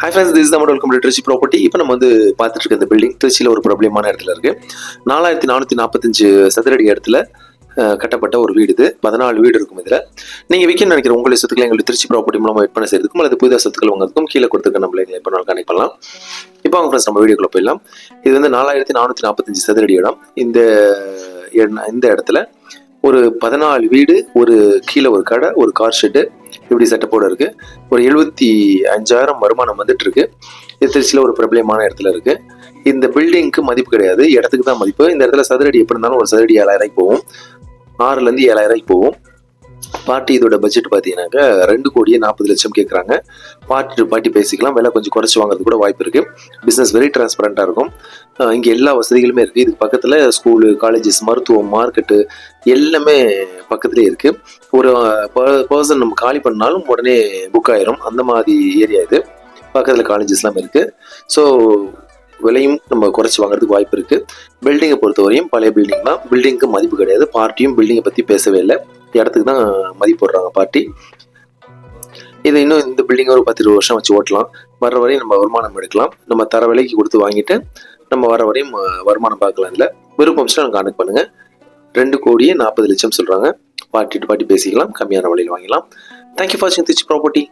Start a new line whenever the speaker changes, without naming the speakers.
High friends this தான் welcome to Trichy property இப்போ நம்ம வந்து பார்த்துட்டு இருக்க இந்த பில்டிங் திருச்சியில் ஒரு ப்ராப்ளமான இடத்துல இருக்கு. நாலாயிரத்தி நானூற்றி நாற்பத்தஞ்சு சதுரடி இடத்துல கட்டப்பட்ட ஒரு வீடு இது. பதினாலு வீடு இருக்கும் இதில். நீங்கள் விற்கணும்னு நினைக்கிற உங்களுடைய சொத்துக்களை எங்களுக்கு திருச்சி ப்ராப்பர்ட்டி மூலமாக விற்பனை செய்யறதுக்கும் அல்லது புதிய சொத்துக்கள் வாங்குறதுக்கும் கீழே கொடுத்துருக்க நம்மளை எங்களை எப்போ நாள் கனெக்ட் பண்ணலாம் இப்போ அவங்க ஃப்ரெண்ட்ஸ் நம்ம வீடியோக்குள்ள போயிடலாம். இது வந்து நாலாயிரத்தி நானூற்றி நாற்பத்தஞ்சு சதுரடி இடம். இந்த இந்த இடத்துல ஒரு பதினாலு வீடு ஒரு கீழே ஒரு கடை ஒரு கார் ஷெட்டு இப்படி செட்டப்போட இருக்கு? ஒரு எழுபத்தி அஞ்சாயிரம் வருமானம் வந்துட்டு இருக்கு இது திருச்சியில் ஒரு பிரபலமான இடத்துல இருக்கு. இந்த பில்டிங்க்கு மதிப்பு கிடையாது. இடத்துக்கு தான் மதிப்பு. இந்த இடத்துல சதுரடி எப்படி இருந்தாலும் ஒரு சதுரடி ஏழாயிரம் போகும். ஆறுலேருந்து ஏழாயிரம் போகும். பார்ட்டி இதோட பட்ஜெட் பார்த்தீங்கன்னாக்கா ரெண்டு கோடியே நாற்பது லட்சம் கேட்குறாங்க பார்ட்டி பார்ட்டி பேசிக்கலாம். விலை கொஞ்சம் குறைச்சி வாங்குறது கூட வாய்ப்பு இருக்குது பிஸ்னஸ் வெரி டிரான்ஸ்பரண்ட்டாக இருக்கும். இங்கே எல்லா வசதிகளுமே இருக்குது இதுக்கு பக்கத்தில் ஸ்கூலு காலேஜஸ் மருத்துவம் மார்க்கெட்டு எல்லாமே பக்கத்துலேயே இருக்குது ஒரு பர்சன் நம்ம காலி பண்ணாலும் உடனே புக் ஆயிரும். அந்த மாதிரி ஏரியா இது. பக்கத்தில் காலேஜஸ்லாம் இருக்குது ஸோ விலையும் நம்ம குறைச்சி வாங்குறதுக்கு வாய்ப்பு இருக்குது பில்டிங்கை பொறுத்தவரையும் பழைய பில்டிங் தான். பில்டிங்க்கு மதிப்பு கிடையாது. பார்ட்டியும் பில்டிங்கை பற்றி பேசவே இல்லை. இடத்துக்கு தான் மதிப்பு போடுறாங்க பார்ட்டி. இதை இன்னும் இந்த பில்டிங் ஒரு பத்து இருபது வருஷம் வச்சு ஓட்டலாம். வர வரையும் நம்ம வருமானம் எடுக்கலாம். நம்ம தர விலைக்கு கொடுத்து வாங்கிட்டு நம்ம வர வரையும் வருமானம் பார்க்கலாம் இதில் விருப்பம் நாங்கள் கான்டெக்ட் பண்ணுங்கள் ரெண்டு கோடியே நாற்பது லட்சம் சொல்கிறாங்க பார்ட்டி டு பார்ட்டி பேசிக்கலாம். கம்மியான விலையில் வாங்கிக்கலாம். தேங்க்யூ ஃபார் வாட்சிங் திருச்சி ப்ராப்பர்ட்டி